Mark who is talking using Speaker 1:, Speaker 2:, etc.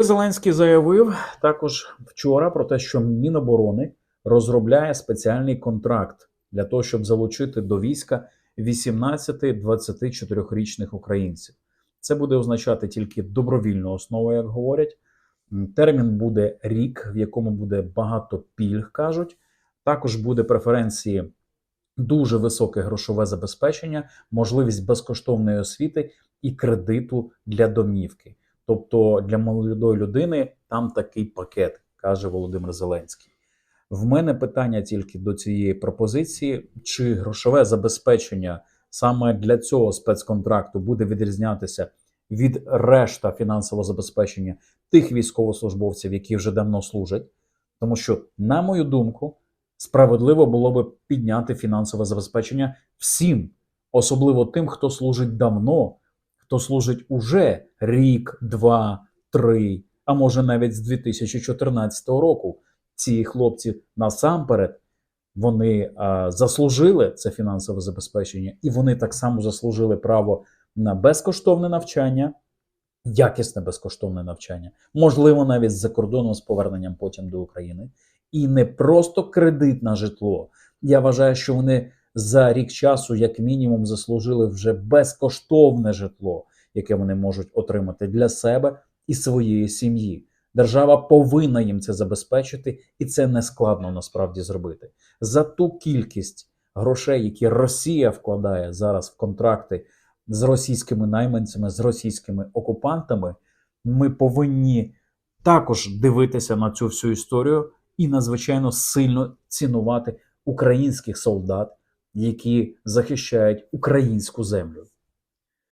Speaker 1: Зеленський заявив також вчора про те, що Міноборони розробляє спеціальний контракт для того, щоб залучити до війська 18-24-річних українців. Це буде означати тільки добровільну основу, як говорять. Термін буде рік, в якому буде багато пільг, кажуть. Також буде преференції дуже високе грошове забезпечення, можливість безкоштовної освіти і кредиту для домівки. Тобто для молодої людини там такий пакет, каже Володимир Зеленський. В мене питання тільки до цієї пропозиції: чи грошове забезпечення саме для цього спецконтракту буде відрізнятися від решта фінансового забезпечення тих військовослужбовців, які вже давно служать? Тому що, на мою думку, справедливо було би підняти фінансове забезпечення всім, особливо тим, хто служить давно, хто служить уже рік, два, три, а може навіть з 2014 року. Ці хлопці насамперед вони а, заслужили це фінансове забезпечення, і вони так само заслужили право на безкоштовне навчання, якісне безкоштовне навчання, можливо, навіть з-за кордону з поверненням потім до України, і не просто кредит на житло. Я вважаю, що вони за рік часу, як мінімум, заслужили вже безкоштовне житло, яке вони можуть отримати для себе і своєї сім'ї. Держава повинна їм це забезпечити, і це не складно насправді зробити. За ту кількість грошей, які Росія вкладає зараз в контракти з російськими найманцями, з російськими окупантами, ми повинні також дивитися на цю всю історію і надзвичайно сильно цінувати українських солдат, які захищають українську землю.